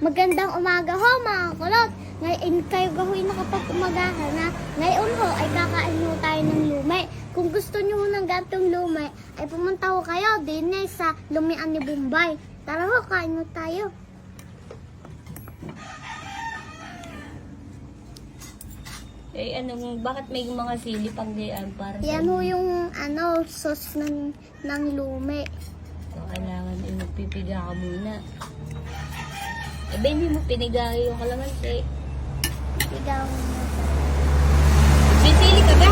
Magandang umaga ho mga kulot. Ngayon kayo gahuin nakapag-umagahan na ngayon ho ay kakain ho tayo ng lumay. Kung gusto nyo ng gantong lumay, ay pumunta ho kayo din eh sa lumian ni Bombay. Tara ho, kain ho tayo. Eh, ano, bakit may mga sili pang diyan para sa Yan ho yung ano, sauce ng, ng lumay. So, kailangan eh, magpipiga ka muna. Eh, ba, hindi mo piniga yung kalamansi. Ikaw. May sili ka ba?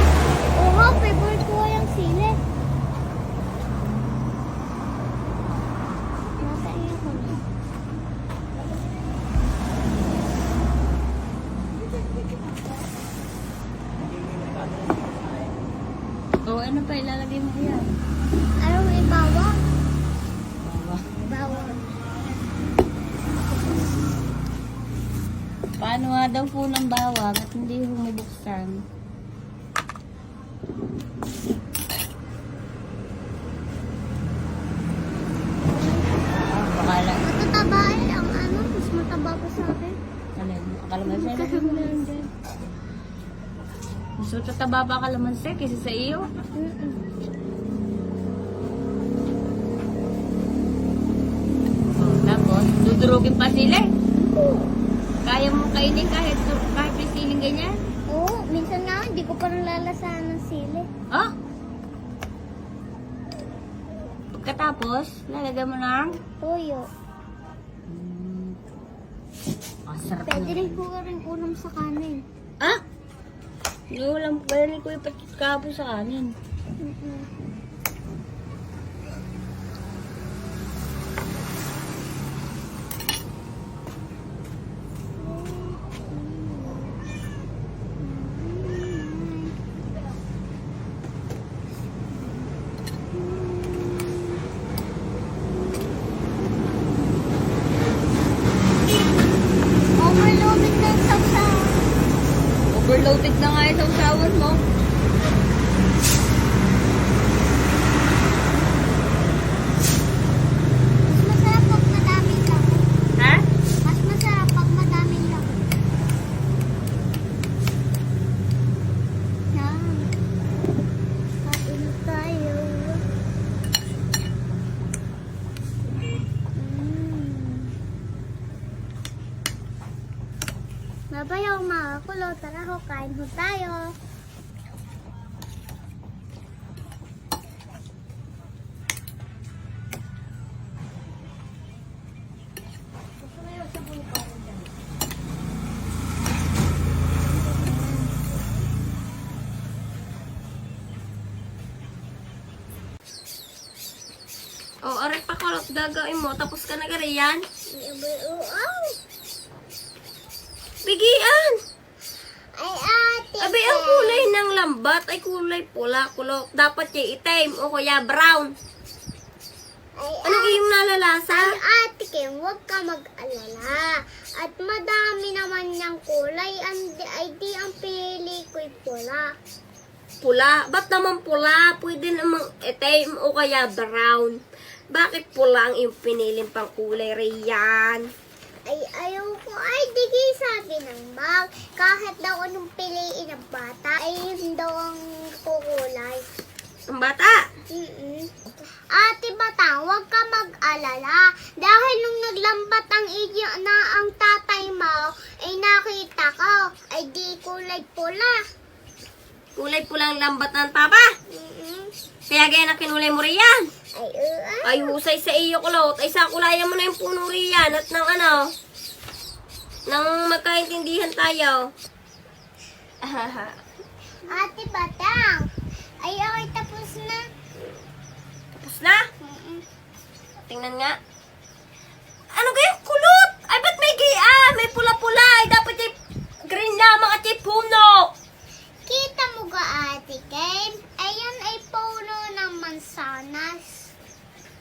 Oo, favorite ko yung sili. Nasa iyo ko na. Ano pa ilalagay mo yan? Ano may bawang? Bawa. Bawang. Paano nga daw po ng bawang at hindi humibuksan? Baka lang. Matataba eh, ang ano, mas mataba pa sa akin. Alin, kalamansi na dyan. Mas tataba pa kalamansi kaysa sa iyo. Mm-mm. Oh, tapos, dudurugin pa sila. eh. Kaya mo kainin kahit, kahit may siling ganyan. Oo, minsan nga hindi ko pa nalalasahan ng sili. Oh? Pagkatapos, lalagyan mo ng... Toyo. Mm. Ah, sarap Pwede rin po rin ulam sa kanin. Ah? Hindi ko lang pwede ko ipatit kahapon sa kanin. Mm-mm. Overloaded na nga yung sausawan mo. Mas masarap pag madaming lang. Ha? Mas masarap pag madaming lang. Yan. Kain tayo. Mm. Babayaw mga kulo, tara ho, kain ho tayo. O, oh, aray pa kulot gagawin mo. Tapos ka na gariyan. Wow! Bigian! Ay, ate. Abi, ang kulay ng lambat ay kulay pula, kulot. Dapat yung itim o kaya brown. Ay, Anong iyong nalalasa? Ay, ate Kim, huwag ka mag-alala. At madami naman niyang kulay. Andi, ay di ang pili ko'y pula. Pula. Ba't naman pula? Pwede namang itim o kaya brown. Bakit pula ang iyong piniling pang kulay, Riyan? Ay, ayaw ko. Ay, di kayo sabi ng bag. Kahit daw anong piliin ng bata, ay yun daw ang kukulay. Ang bata. Mm-mm. Ate bata, huwag ka mag-alala. Dahil nung naglambat ang iyo na ang tatay mo, ay nakita ko, ay di kulay pula. Kulay pulang lambat ng papa. Mm-mm. Kaya gaya na kinulay mo riyan. Ay, uh, Ay, husay sa iyo, kulot. Ay, sa kulayan mo na yung puno riyan at ng ano, nang magkaintindihan tayo. Ate Batang, ay okay tapos na. Tapos na. Mm-mm. Tingnan nga. Ano kayong kulot? Ay, ba't may gayaan? May pula-pula. Ay, dapat yung green lamang at yung puno. Kita mo ga ate Kim? Ayan ay puno ng mansanas.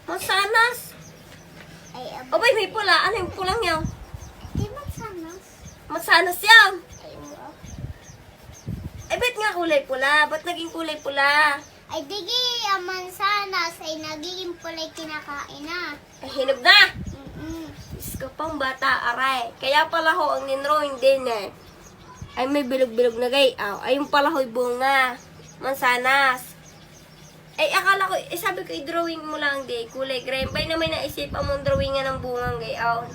Mansanas. Ay, ab- O, bay, may pula. Ano yung pulang yan? Mansanas yan. Ay. Ay, ba't nga kulay pula? Ba't naging kulay pula? Ay, digi, ang mansanas ay nagiging pulay kinakain na. Ay, hinog na. Mm-mm. Diyos ko pang bata aray. Kaya pala ho ang ninrowing din eh. Ay may bilog-bilog na gayaw. Ay yung pala ho'y bunga. Mansanas. Ay akala ko, eh sabi ko i-drawing mo lang di, kulay green. Bay na may naisipan mong drawingan ng bungang gayaw.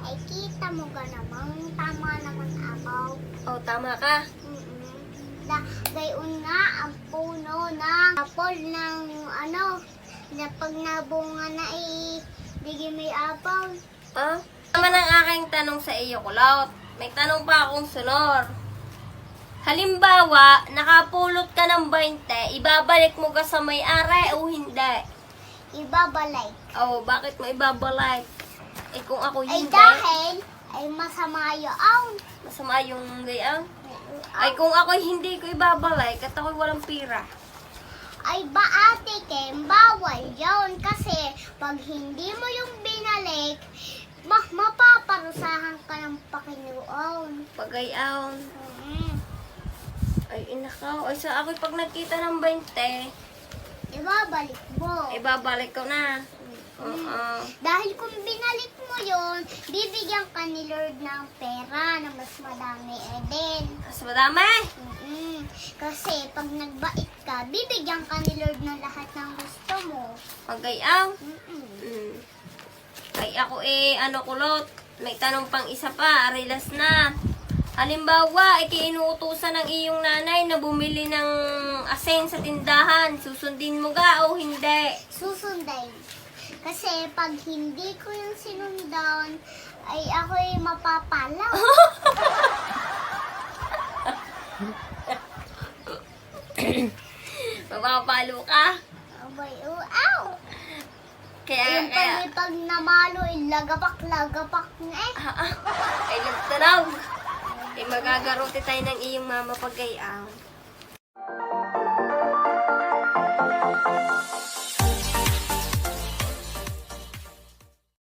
Ay, kita mo ka namang tama naman abaw. Oh, tama ka. Mm-mm. Da, gayon nga ang puno ng apol ng ano, na pag nabunga na eh, bigay may apaw. Ah? Naman ang aking tanong sa iyo, Kulot. May tanong pa akong sunor. Halimbawa, nakapulot ka ng 20, ibabalik mo ka sa may-ari o hindi? Ibabalay. Oh, bakit mo ibabalik? Eh kung ako Ay hindi, dahil, ay masama yun. masama yung gayang. Ay kung ako hindi ko ibabalik at ako'y walang pira. Ay ba ate Kem, bawal yun kasi pag hindi mo yung binalik, ma mapaparusahan ka ng Panginoon. Pagayaw. Mm. Ay, inakaw. Ay, sa ako'y pag nagkita ng 20, Ibabalik mo. ibabalik ko na. Oo. Dahil kung binalik mo yon, bibigyan ka ni Lord ng pera na mas madami eh din. Mas madami. Mm-mm. Kasi pag nagbait ka, bibigyan ka ni Lord ng lahat ng gusto mo. Pagayaw. Mm-mm. Mm. Ay, ako eh, ano kulot, may tanong pang isa pa, arilas na. Halimbawa, ikiinuutusan ng iyong nanay na bumili ng asin sa tindahan. Susundin mo ga o hindi? Susunday. Kasi pag hindi ko yung sinundan, ay ako'y mapapala. Mapapalo ka. Abay, uaw! Kaya, Yung kaya, pag, pag namalo, eh, lagapak-lagapak na eh. ah, ah, ay nagtanaw. Eh, magagarote tayo ng iyong mama pagayaw.